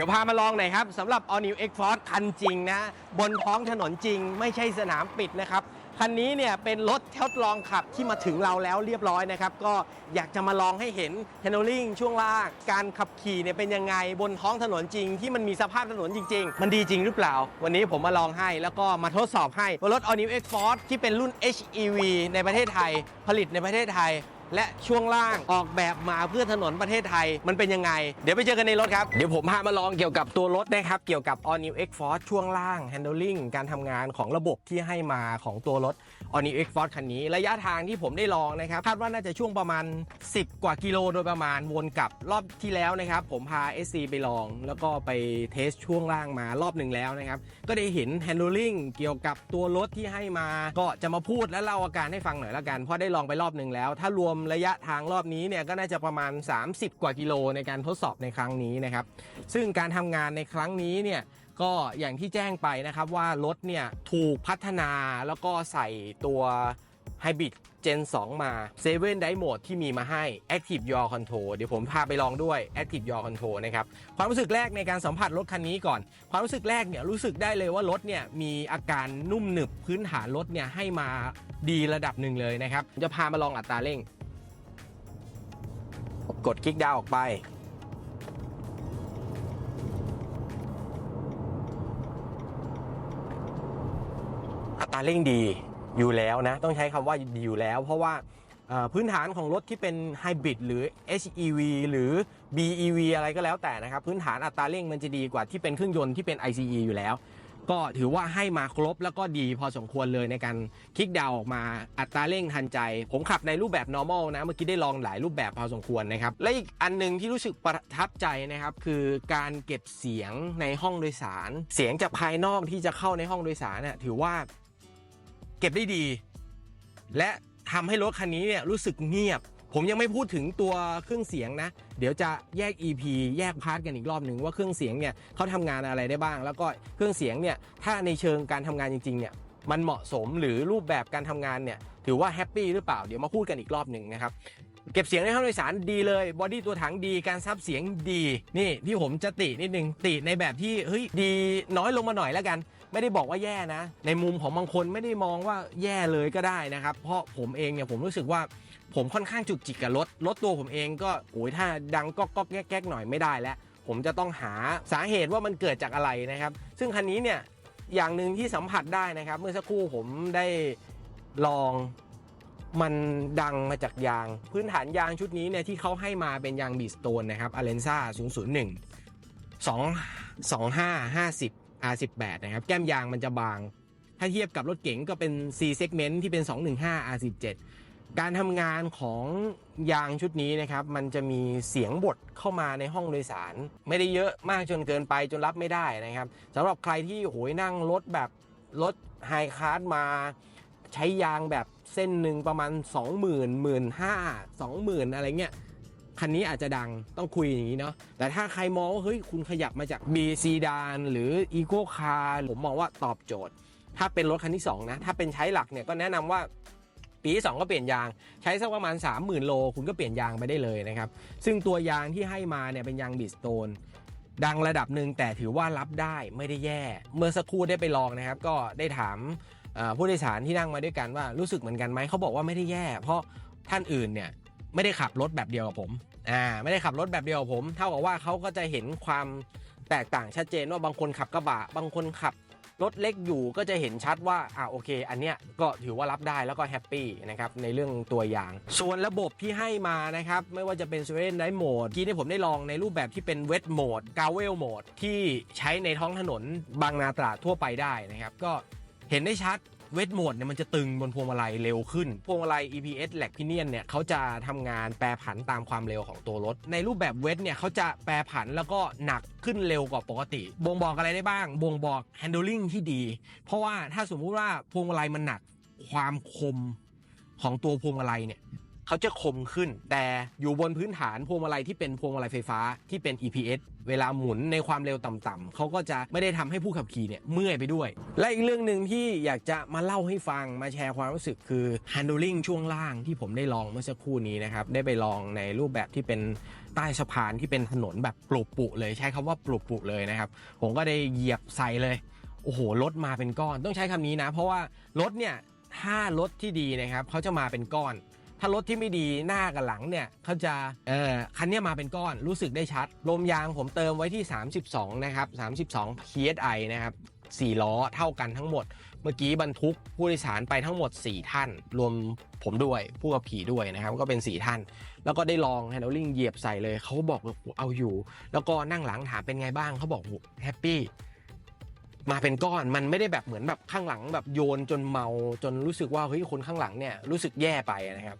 ดี๋ยวพามาลองหน่อยครับสำหรับ All New X Force คันจริงนะ บนท้องถนนจริง ไม่ใช่สนามปิดนะครับ คันนี้เนี่ยเป็นรถทดลองขับที่มาถึงเราแล้วเรียบร้อยนะครับ ก็อยากจะมาลองให้เห็น handling ช่วงล่าง การขับขี่เนี่ยเป็นยังไงบนท้องถนนจริง ที่มันมีสภาพถนนจริง ๆ มันดีจริงหรือเปล่า วันนี้ผมมาลองให้แล้วก็มาทดสอบให้ว่ารถ All New X Force ที่เป็นรุ่น HEV ในประเทศไทย ผลิตในประเทศไทย และช่วงล่างออกแบบมาเพื่อถนนประเทศไทยมันเป็นยังไง เดี๋ยวไปเจอกันในรถครับ เดี๋ยวผมพามาลองเกี่ยวกับตัวรถนะครับ เกี่ยวกับ All New X Force ช่วงล่าง handling การทำงานของระบบที่ให้มาของตัวรถ All New X Force คันนี้ ระยะทางที่ผมได้ลองนะครับคาดว่าน่าจะช่วงประมาณ 10 กว่ากิโลโดยประมาณวนกลับรอบที่แล้วนะครับผมพา SC ไปลอง แล้วก็ไปเทสช่วงล่างมารอบหนึ่งแล้วนะครับก็ได้เห็น handling เกี่ยวกับตัวรถที่ให้มา ก็จะมาพูดและเล่าอาการให้ฟังหน่อยละกันเพราะได้ลองไปรอบหนึ่งแล้ว ถ้ารวมระยะทางรอบนี้เนี่ยก็น่าจะประมาณ 30 กว่ากิโลในการทดสอบในครั้งนี้นะครับซึ่งการทำงานในครั้งนี้เนี่ย ก็อย่างที่แจ้งไปนะครับว่ารถเนี่ยถูกพัฒนาแล้วก็ใส่ตัว Hybrid Gen 2มา7 Drive Mode ที่มีมาให้ Active Yaw Control เดี๋ยวผมพาไปลองด้วย Active Yaw Control นะครับ ความรู้สึกแรกในการสัมผัสรถคันนี้ก่อน ความรู้สึกแรกเนี่ยรู้สึกได้เลยว่ารถเนี่ยมีอาการนุ่มหนึบพื้นฐานรถเนี่ยให้มาดีระดับหนึ่งเลยนะครับ จะพามาลองอัตราเร่ง กดคลิกดาวออกไป อัตรเร่งดีอยู่แล้วนะ ต้องใช้คำว่าดีอยู่แล้ว เพราะว่าพื้นฐานของรถที่เป็นไฮบริดหรือ HEV หรือ BEV อะไรก็แล้วแต่นะครับ พื้นฐานอัตราเร่งมันจะดีกว่าที่เป็นเครื่องยนต์ที่เป็น ICE อยู่แล้ว ก็ถือว่าให้มาครบแล้วก็ดีพอสมควรเลยในการคลิกดาวออกมาอัตราเร่งทันใจ ผมขับในรูปแบบ normal นะ เมื่อกี้ได้ลองหลายรูปแบบพอสมควรนะครับ และอีกอันหนึงที่รู้สึกประทับใจนะครับ คือการเก็บเสียงในห้องโดยสาร เสียงจากภายนอกที่จะเข้าในห้องโดยสารเนี่ยถือว่า เก็บได้ดี และทำให้รถคันนี้เนี่ยรู้สึกเงียบ ผมยังไม่พูดถึงตัวเครื่องเสียงนะ เดี๋ยวจะแยก EP แยกพาร์ทกันอีกรอบหนึ่งว่าเครื่องเสียงเนี่ยเขาทำงานอะไรได้บ้าง แล้วก็เครื่องเสียงเนี่ยถ้าในเชิงการทำงานจริงๆเนี่ยมันเหมาะสมหรือรูปแบบการทำงานเนี่ยถือว่าแฮปปี้หรือเปล่าเดี๋ยวมาพูดกันอีกรอบหนึ่งนะครับเก็บเสียงในห้องโดยสารดีเลยบอดี้ตัวถังดีการซับเสียงดี นี่ที่ผมจะตินิดนึงติในแบบที่เฮ้ยดีน้อยลงมาหน่อยแล้วกัน ไม่ได้บอกว่าแย่นะ ในมุมของบางคนไม่ได้มองว่าแย่เลยก็ได้นะครับ เพราะผมเองเนี่ยผมรู้สึกว่าผมค่อนข้างจุกจิกกับรถรถตัวผมเองก็โอ้ยถ้าดังก๊อกก๊อกแก๊กแก๊กหน่อยไม่ได้แล้ว ผมจะต้องหาสาเหตุว่ามันเกิดจากอะไรนะครับ ซึ่งคันนี้เนี่ยอย่างหนึ่งที่สัมผัสได้นะครับ เมื่อสักครู่ผมได้ลองมันดังมาจากยาง พื้นฐานยางชุดนี้เนี่ยที่เขาให้มาเป็นยางบีสโตนนะครับอเลนซ่า001 2 25 50 R18 นะครับ แก้มยางมันจะบาง ถ้าเทียบกับรถเก๋งก็เป็น C segment ที่เป็น 215 R17 การทำงานของยางชุดนี้นะครับ มันจะมีเสียงบดเข้ามาในห้องโดยสาร ไม่ได้เยอะมากจนเกินไปจนรับไม่ได้นะครับสำหรับใครที่โหยนั่งรถแบบรถไฮคาร์มา ใช้ยางแบบเส้นหนึ่งประมาณ 20,000 15,000 20,000 อะไรเงี้ย คันนี้อาจจะดังต้องคุยอย่างนี้เนาะแต่ถ้าใครมองว่าเฮ้ยคุณขยับมาจาก B ซีดานหรือ Eco Car ผมมองว่าตอบโจทย์ ถ้าเป็นรถคันที่ 2 นะ ถ้าเป็นใช้หลักเนี่ยก็แนะนำว่าปีที่2ก็เปลี่ยนยางใช้สักประมาณ 30,000 โล คุณก็เปลี่ยนยางไปได้เลยนะครับ ซึ่งตัวยางที่ให้มาเนี่ยเป็นยางบิสโตนดังระดับหนึ่งแต่ถือว่ารับได้ไม่ได้แย่ เมื่อสักครู่ได้ไปลองนะครับ ก็ได้ถามผู้โดยสารที่นั่งมาด้วยกันว่ารู้สึกเหมือนกันไหมเขาบอกว่าไม่ได้แย่ เพราะท่านอื่นเนี่ย ไม่ได้ขับรถแบบเดียวกับผมอ่าไม่ได้ขับรถแบบเดียวกับผม เท่ากับว่าเขาก็จะเห็นความแตกต่างชัดเจนว่าบางคนขับกระบะ บางคนขับรถเล็กอยู่ก็จะเห็นชัดว่าอ่าโอเค อันเนี้ยก็ถือว่ารับได้แล้วก็แฮปปี้นะครับในเรื่องตัวยาง ส่วนระบบที่ให้มานะครับไม่ว่าจะเป็น s w e d e n Night Mode ที่ที่ผมได้ลองในรูปแบบที่เป็น Wet Mode g a v e l Mode ที่ใช้ในท้องถนนบางนาตราดทั่วไปได้นะครับก็เห็นได้ชัด เวทโหมดเนี่ยมันจะตึงบนพวงมาลัยเร็วขึ้น พวงมาลัย EPS แลกพิเนียนเนี่ยเขาจะทำงานแปรผันตามความเร็วของตัวรถ ในรูปแบบเวทเนี่ยเขาจะแปรผันแล้วก็หนักขึ้นเร็วกว่าปกติ บ่งบอกอะไรได้บ้าง บ่งบอก handling ที่ดี เพราะว่าถ้าสมมุติว่าพวงมาลัยมันหนักความคมของตัวพวงมาลัยเนี่ย เขาจะคมขึ้น แต่อยู่บนพื้นฐานพวงมาลัยที่เป็นพวงมาลัยไฟฟ้าที่เป็น EPS เวลาหมุนในความเร็วต่ำๆเขาก็จะไม่ได้ทำให้ผู้ขับขี่เนี่ยเมื่อยไปด้วย และอีกเรื่องหนึ่งที่อยากจะมาเล่าให้ฟังมาแชร์ความรู้สึกคือ handling ช่วงล่างที่ผมได้ลองเมื่อสักครู่นี้นะครับได้ไปลองในรูปแบบที่เป็นใต้สะพานที่เป็นถนนแบบปลุกปุเลยใช้คำว่าปลุกปุเลยนะครับ ผมก็ได้เหยียบใส่เลยโอ้โหรถมาเป็นก้อนต้องใช้คำนี้นะ เพราะว่ารถเนี่ยถ้ารถที่ดีนะครับเขาจะมาเป็นก้อน ถ้ารถที่ไม่ดีหน้ากับหลังเนี่ยเขาจะเออคันนี้มาเป็นก้อนรู้สึกได้ชัด ลมยางผมเติมไว้ที่ 32 นะครับ 32 psi นะครับ4ล้อเท่ากันทั้งหมด เมื่อกี้บรรทุกผู้โดยสารไปทั้งหมด 4 ท่าน รวมผมด้วยผู้ขับขี่ด้วยนะครับ ก็เป็น 4 ท่าน แล้วก็ได้ลอง handling เหยียบใส่เลยเขาบอกว่าเอาอยู่ แล้วก็นั่งหลังถามเป็นไงบ้างเขาบอกแฮปปี้ มาเป็นก้อนมันไม่ได้แบบเหมือนแบบข้างหลังแบบโยนจนเมาจนรู้สึกว่าเฮ้ยคนข้างหลังเนี่ยรู้สึกแย่ไปนะครับ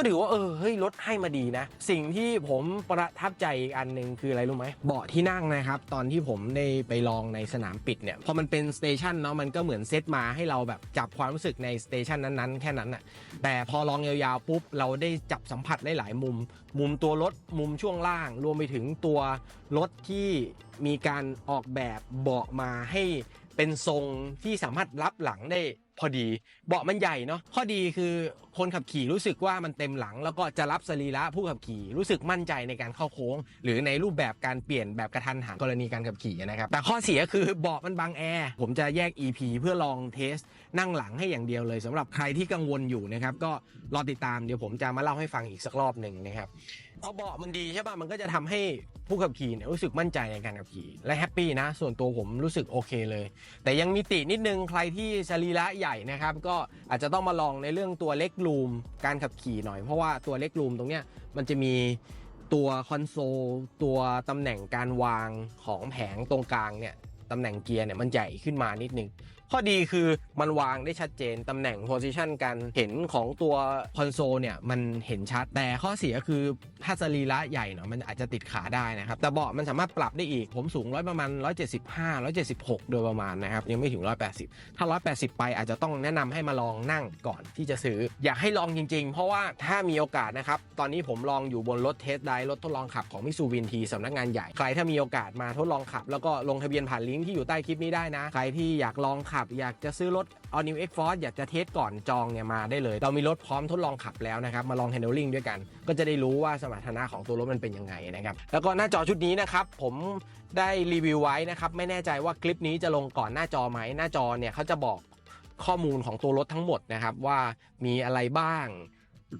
ก็ถือว่าเออเฮ้ยรถให้มาดีนะ สิ่งที่ผมประทับใจอีกอันหนึ่งคืออะไรรู้ไหมเบาะที่นั่งนะครับตอนที่ผมได้ไปลองในสนามปิดเนี่ยพอมันเป็นสเตชันเนาะมันก็เหมือนเซตมาให้เราแบบจับความรู้สึกในสเตชันนั้นๆ แค่นั้นน่ะแต่พอลองยาวๆปุ๊บเราได้จับสัมผัสได้หลายมุม มุมตัวรถมุมช่วงล่าง รวมไปถึงตัวรถที่มีการออกแบบเบาะมาให้เป็นทรงที่สามารถรับหลังได้ พอดี เบาะมันใหญ่เนาะข้อดีคือคนขับขี่รู้สึกว่ามันเต็มหลัง แล้วก็จะรับสรีระผู้ขับขี่รู้สึกมั่นใจในการเข้าโค้ง หรือในรูปแบบการเปลี่ยนแบบกระทันหันกรณีการขับขี่นะครับแต่ข้อเสียคือเบาะมันบังแอร์ผมจะแยก EP เพื่อลองเทสนั่งหลังให้อย่างเดียวเลยสำหรับใครที่กังวลอยู่นะครับก็รอติดตามเดี๋ยวผมจะมาเล่าให้ฟังอีกสักรอบหนึ่งนะครับ พอเบาะมันดีใช่ป่ะมันก็จะทำให้ผู้ขับขี่เนี่ยรู้สึกมั่นใจในการขับขี่และแฮปปี้นะ ส่วนตัวผมรู้สึกโอเคเลย แต่ยังมีตินิดนึงใครที่สรีระใหญ่นะครับ ก็อาจจะต้องมาลองในเรื่องตัวเล็กรูมการขับขี่หน่อย เพราะว่าตัวเล็กรูมตรงเนี้ยมันจะมีตัวคอนโซลตัวตำแหน่งการวางของแผงตรงกลางเนี่ยตำแหน่งเกียร์เนี่ยมันใหญ่ขึ้นมานิดนึง ข้อดีคือมันวางได้ชัดเจนตำแหน่งโพซิชันการเห็นของตัวคอนโซลเนี่ยมันเห็นชัด แต่ข้อเสียคือถ้าสรีระใหญ่เนาะมันอาจจะติดขาได้นะครับ แต่เบาะมันสามารถปรับได้อีก ผมสูงร้อยประมาณ 175 176 โดยประมาณนะครับ ยังไม่ถึง 180 ถ้า 180 ไปอาจจะต้องแนะนำให้มาลองนั่งก่อนที่จะซื้อ อยากให้ลองจริง ๆ เพราะว่าถ้ามีโอกาสนะครับ ตอนนี้ผมลองอยู่บนรถเทสไดรถทดลองขับของมิซูบินทีสำนักงานใหญ่ใครถ้ามีโอกาสมาทดลองขับ แล้วก็ลงทะเบียนผ่านลิงก์ที่อยู่ใต้คลิปนี้ได้นะ ใครที่อยากลองขับขับ อยากจะซื้อรถ All New X Force อยากจะเทสก่อนจองเนี่ยมาได้เลย เรามีรถพร้อมทดลองขับแล้วนะครับ มาลอง handling ด้วยกัน ก็จะได้รู้ว่าสมรรถนะของตัวรถมันเป็นยังไงนะครับ แล้วก็หน้าจอชุดนี้นะครับ ผมได้รีวิวไว้นะครับ ไม่แน่ใจว่าคลิปนี้จะลงก่อนหน้าจอไหม หน้าจอเนี่ยเขาจะบอกข้อมูลของตัวรถทั้งหมดนะครับว่ามีอะไรบ้าง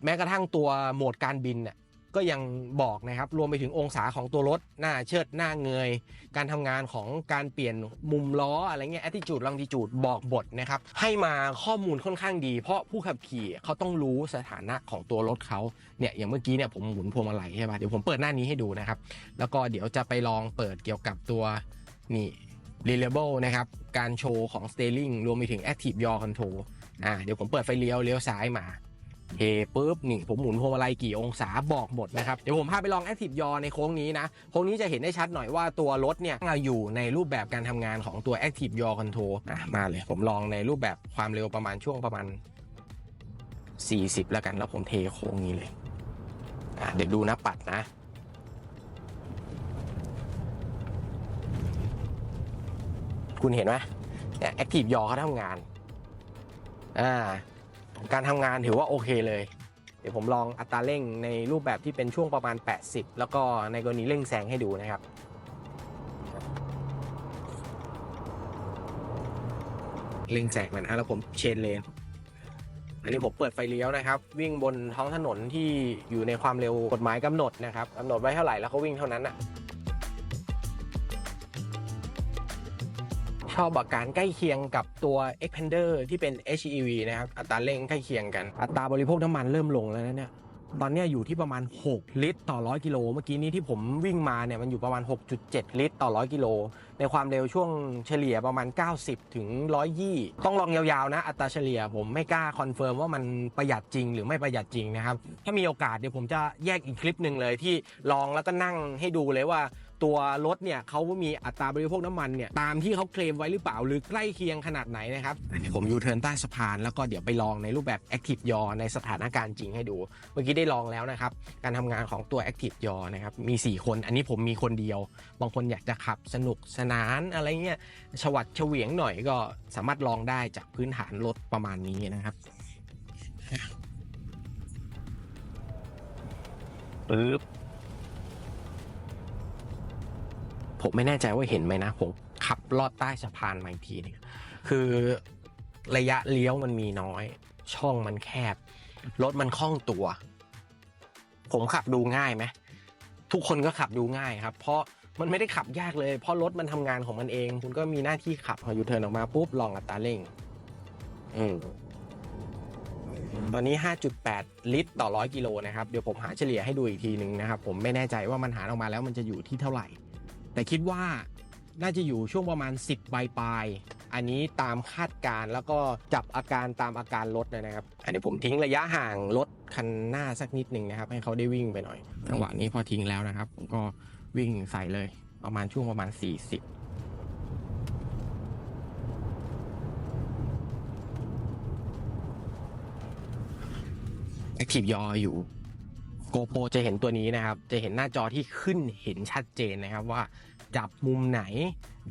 แม้กระทั่งตัวโหมดการบินน่ะ ก็ยังบอกนะครับรวมไปถึงองศาของตัวรถ หน้าเชิดหน้าเงย การทำงานของการเปลี่ยนมุมล้ออะไรเงี้ย attitude longitude บอกบทนะครับให้มาข้อมูลค่อนข้างดี เพราะผู้ขับขี่เขาต้องรู้สถานะของตัวรถเขาเนี่ยอย่างเมื่อกี้เนี่ยผมหมุนพวงมาลัยใช่ป่ะเดี๋ยวผมเปิดหน้านี้ให้ดูนะครับแล้วก็เดี๋ยวจะไปลองเปิดเกี่ยวกับตัวนี่ reliable นะครับ การโชว์ของ steering รวมไปถึง active yaw control อ่าเดี๋ยวผมเปิดไฟเลี้ยวเลี้ยวซ้ายมา เฮปุ๊บนี่ผมหมุนพวงมาลัยกี่องศาบอกหมดนะครับ เดี๋ยวผมพาไปลอง Active Yaw ในโค้งนี้นะ โค้งนี้จะเห็นได้ชัดหน่อยว่าตัวรถเนี่ยอยู่ในรูปแบบการทำงานของตัว Active Yaw Control อะมาเลย ผมลองในรูปแบบความเร็วประมาณช่วงประมาณ 40 แล้วกันแล้วผมเทโค้งนี้เลยเดี๋ยวดูนะปัดนะคุณเห็นไหมเนี่ย Active Yaw เขาทำงาน อ่า การทำงานถือว่าโอเคเลย เดี๋ยวผมลองอัตราเร่งในรูปแบบที่เป็นช่วงประมาณ 80 แล้วก็ในกรณีเร่งแซงให้ดูนะครับ เร่งแซงมันนะแล้วผมเชนเลน อันนี้ผมเปิดไฟเลี้ยวนะครับ วิ่งบนท้องถนนที่อยู่ในความเร็วกฎหมายกำหนดนะครับกำหนดไว้เท่าไหร่แล้วเขาวิ่งเท่านั้นอะ ชอบอาการใกล้เคียงกับตัว Expander ที่เป็น HEV นะครับ อัตราเร่งใกล้เคียงกัน อัตราบริโภคน้ำมันเริ่มลงแล้วนะเนี่ยตอนนี้อยู่ที่ประมาณ 6 ลิตรต่อ 100 กิโล เมื่อกี้นี้ที่ผมวิ่งมาเนี่ยมันอยู่ประมาณ 6.7 ลิตรต่อ 100 กิโล ในความเร็วช่วงเฉลี่ยประมาณ 90 ถึง 120 ต้องลองยาวๆนะ อัตราเฉลี่ยผมไม่กล้าคอนเฟิร์มว่ามันประหยัดจริงหรือไม่ประหยัดจริงนะครับ ถ้ามีโอกาสเดี๋ยวผมจะแยกอีกคลิปหนึ่งเลยที่ลองแล้วก็นั่งให้ดูเลยว่า ตัวรถเนี่ยเขามีอัตราบริโภคน้ำมันเนี่ยตามที่เขาเคลมไว้หรือเปล่า หรือใกล้เคียงขนาดไหนนะครับผมยูเทิร์นใต้สะพานแล้วก็เดี๋ยวไปลองในรูปแบบ Active Yaw ในสถานการณ์จริงให้ดู เมื่อกี้ได้ลองแล้วนะครับ การทำงานของตัว Active Yaw นะครับมี 4 คน อันนี้ผมมีคนเดียว บางคนอยากจะขับสนุกสนานอะไรเงี้ยฉวัดเฉวียงหน่อยก็สามารถลองได้จากพื้นฐานรถประมาณนี้นะครับปึ๊บ ผมไม่แน่ใจว่าเห็นไหมนะ ผมขับลอดใต้สะพานมาอีกทีนึงคือระยะเลี้ยวมันมีน้อย ช่องมันแคบ รถมันคล่องตัว ผมขับดูง่ายไหมทุกคนก็ขับดูง่ายครับ เพราะมันไม่ได้ขับยากเลย เพราะรถมันทำงานของมันเอง คุณก็มีหน้าที่ขับพอยูเทิร์นออกมาปุ๊บลองอัตราเร่งอืมตอนนี้ 5.8 ลิตรต่อ 100 กิโลนะครับ เดี๋ยวผมหาเฉลี่ยให้ดูอีกทีหนึ่งนะครับ ผมไม่แน่ใจว่ามันหารออกมาแล้วมันจะอยู่ที่เท่าไหร่ แต่คิดว่าน่าจะอยู่ช่วงประมาณ 10ปลายปลาย อันนี้ตามคาดการ์แล้วก็จับอาการตามอาการรถนะครับ อันนี้ผมทิ้งระยะห่างรถคันหน้าสักนิดหนึ่งนะครับ ให้เขาได้วิ่งไปหน่อยจังหวะนี้พอทิ้งแล้วนะครับ ผมก็วิ่งใส่เลยประมาณช่วงประมาณ 40 Active Yaw อยู่ GoPro จะเห็นตัวนี้นะครับ จะเห็นหน้าจอที่ขึ้นเห็นชัดเจนนะครับว่าจับมุมไหน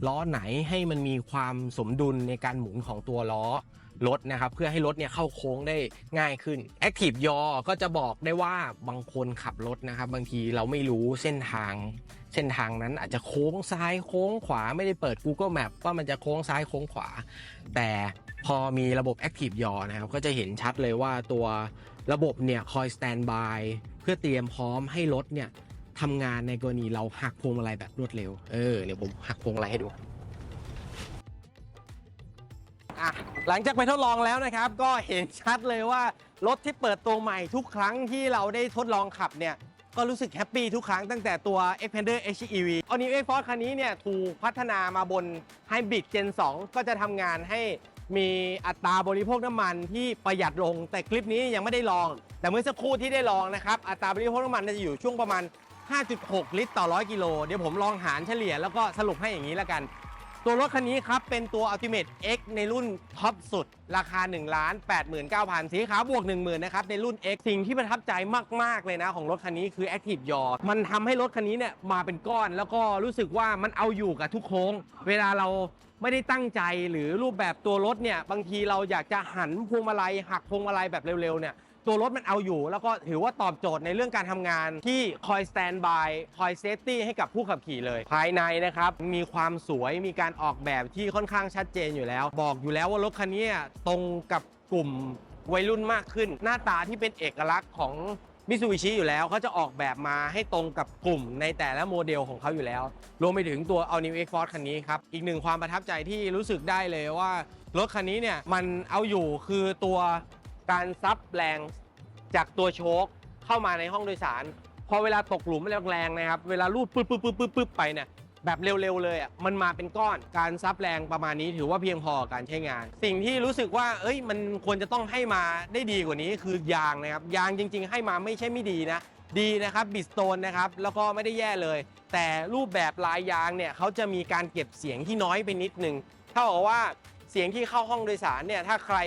ล้อไหนให้มันมีความสมดุลในการหมุนของตัวล้อรถนะครับ เพื่อให้รถเนี่ยเข้าโค้งได้ง่ายขึ้น Active Yaw ก็จะบอกได้ว่าบางคนขับรถนะครับ บางทีเราไม่รู้เส้นทาง เส้นทางนั้นอาจจะโค้งซ้ายโค้งขวาไม่ได้เปิด Google Map ว่ามันจะโค้งซ้ายโค้งขวา แต่พอมีระบบ Active Yaw นะครับก็จะเห็นชัดเลยว่าตัวระบบเนี่ยคอยสแตนบาย พื่อเตรียมพร้อมให้รถเนี่ยทำงานในกรณีเราหักพวงมาลัยแบบรวดเร็ว เออเดี๋ยวผมหักพวงมาลัยให้ดูอะหลังจากไปทดลองแล้วนะครับ ก็เห็นชัดเลยว่ารถที่เปิดตัวใหม่ทุกครั้งที่เราได้ทดลองขับเนี่ยก็รู้สึกแฮปปี้ทุกครั้งตั้งแต่ตัว Xpander HEV All New X-Force คันนี้เนี่ยถูกพัฒนามาบน Hybrid Gen 2 ก็จะทำงานให้ มีอัตราบริโภคน้ำมันที่ประหยัดลง แต่คลิปนี้ยังไม่ได้ลอง แต่เมื่อสักครู่ที่ได้ลองนะครับอัตราบริโภคน้ำมันจะอยู่ช่วงประมาณ 5.6 ลิตรต่อ 100 กิโล เดี๋ยวผมลองหารเฉลี่ยแล้วก็สรุปให้อย่างนี้แล้วกัน ตัวรถคันนี้ครับ เป็นตัว Ultimate X ในรุ่นท็อปสุด ราคา 1 8 9 0 0 0 สีขาวบวก 10,000 นะครับ ในรุ่น X สิ่งที่ประทับใจมาก ๆ เลยนะ ของรถคันนี้คือ Active Yaw มันทำให้รถคันนี้เนี่ยมาเป็นก้อนแล้วก็รู้สึกว่ามันเอาอยู่กับทุกโค้ง เวลาเราไม่ได้ตั้งใจหรือรูปแบบตัวรถเนี่ยบางทีเราอยากจะหันพวงมาลัยหักพวงมาลัยแบบเร็วๆเนี่ย ตัวรถมันเอาอยู่ แล้วก็ถือว่าตอบโจทย์ในเรื่องการทำงานที่คอยสแตนบายคอยเซฟตี้ให้กับผู้ขับขี่เลย ภายในนะครับ มีความสวยมีการออกแบบที่ค่อนข้างชัดเจนอยู่แล้ว บอกอยู่แล้วว่ารถคันนี้ตรงกับกลุ่มวัยรุ่นมากขึ้น หน้าตาที่เป็นเอกลักษณ์ของมิซูบิชิอยู่แล้วเขาจะออกแบบมาให้ตรงกับกลุ่มในแต่ละโมเดลของเขาอยู่แล้ว รวมไปถึงตัว All New X Force คันนี้ครับ อีกหนึ่งความประทับใจที่รู้สึกได้เลยว่ารถคันนี้เนี่ย มันเอาอยู่คือตัว การซับแรงจากตัวโชคเข้ามาในห้องโดยสาร พอเวลาตกหลุมแรงๆนะครับ เวลาลูดปึ๊บปึ๊บปึ๊บปึ๊บปึ๊บไปเนี่ยแบบเร็วๆเลยอะมันมาเป็นก้อนการซับแรงประมาณนี้ถือว่าเพียงพอการใช้งาน สิ่งที่รู้สึกว่า เอ้ยมันควรจะต้องให้มาได้ดีกว่านี้คือยางนะครับยางจริง ๆ ให้มาไม่ใช่ไม่ดีนะ ดีนะครับบิสโตนนะครับแล้วก็ไม่ได้แย่เลย แต่รูปแบบลายยางเนี่ยเขาจะมีการเก็บเสียงที่น้อยไปนิดนึงเท่ากับว่า สียงที่เข้าห้องโดยสารเนี่ยถ้าใคร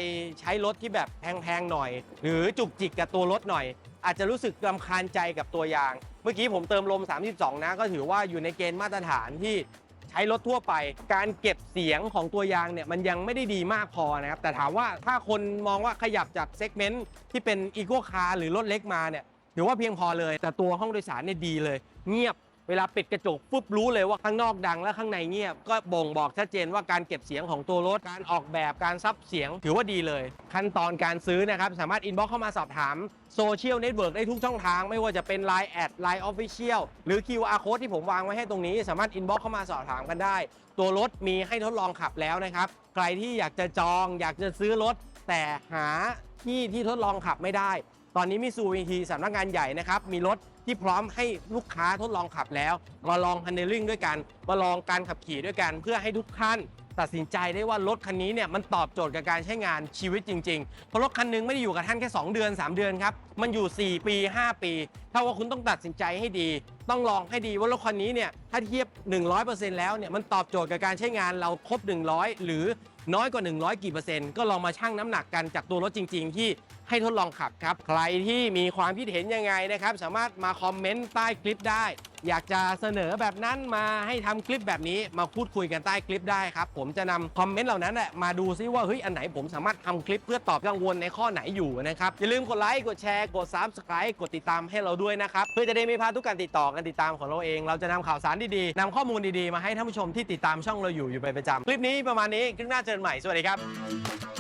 ใช้รถที่แบบแพงๆหน่อย หรือจุกจิกกับตัวรถหน่อย อาจจะรู้สึกรำคาญใจกับตัวยาง เมื่อกี้ผมเติมลม 32 นะ ก็ถือว่าอยู่ในเกณฑ์มาตรฐานที่ใช้รถทั่วไป การเก็บเสียงของตัวยางเนี่ยมันยังไม่ได้ดีมากพอนะครับ แต่ถามว่าถ้าคนมองว่าขยับจากเซกเมนต์ที่เป็นอีโก้คาร์หรือรถเล็กมาเนี่ยถือว่าเพียงพอเลย แต่ตัวห้องโดยสารเนี่ยดีเลย เงียบ เวลาปิดกระจกปุ๊บรู้เลยว่าข้างนอกดังและข้างในเงียบ ก็บ่งบอกชัดเจนว่าการเก็บเสียงของตัวรถ การออกแบบการซับเสียงถือว่าดีเลย ขั้นตอนการซื้อนะครับสามารถอินบ็อกเข้ามาสอบถามโซเชียลเน็ตเวิร์กได้ทุกช่องทาง ไม่ว่าจะเป็น Line แอด Line Official หรือ QR Code ที่ผมวางไว้ให้ตรงนี้ สามารถอินบ็อกเข้ามาสอบถามกันได้ ตัวรถมีให้ทดลองขับแล้วนะครับใครที่อยากจะจองอยากจะซื้อรถ แต่หาที่ที่ทดลองขับไม่ได้ ตอนนี้มิซูบิชิสำนักงานใหญ่นะครับมีรถ ที่พร้อมให้ลูกค้าทดลองขับแล้ว มาลอง handling ด้วยกัน มาลองการขับขี่ด้วยกัน เพื่อให้ทุกท่านตัดสินใจได้ว่ารถคันนี้เนี่ยมันตอบโจทย์กับการใช้งานชีวิตจริงๆ เพราะรถคันหนึงไม่ได้อยู่กับท่านแค่ 2 เดือน 3 เดือนครับ มันอยู่ 4 ปี 5 ปีถ้าว่าคุณต้องตัดสินใจให้ดี ต้องลองให้ดีว่ารถคันนี้เนี่ยถ้าเทียบ 100%แล้วเนี่ยมันตอบโจทย์กับการใช้งานเราครบ 100 หรือน้อยกว่า 100 กี่เปอร์เซ็นต์ก็ลองมาชั่งน้ำหนักกันจากตัวรถจริง ๆ ที่ ให้ทดลองขับครับ ใครที่มีความคิดเห็นยังไงนะครับ สามารถมาคอมเมนต์ใต้คลิปได้ อยากจะเสนอแบบนั้นมาให้ทำคลิปแบบนี้มาพูดคุยกันใต้คลิปได้ครับ ผมจะนำคอมเมนต์เหล่านั้นแหละมาดูซิว่าเฮ้ยอันไหนผมสามารถทำคลิปเพื่อตอบกังวลในข้อไหนอยู่นะครับ อย่าลืมกดไลค์กดแชร์กด subscribe กดติดตามให้เราด้วยนะครับ เพื่อจะได้ไม่พลาดทุกการติดต่อกันติดตามของเราเอง เราจะนำข่าวสารดีๆนำข้อมูลดีๆมาให้ท่านผู้ชมที่ติดตามช่องเราอยู่อยู่เป็นประจำคลิปนี้ประมาณนี้คลิปหน้าเจอกันใหม่สวัสดีครับ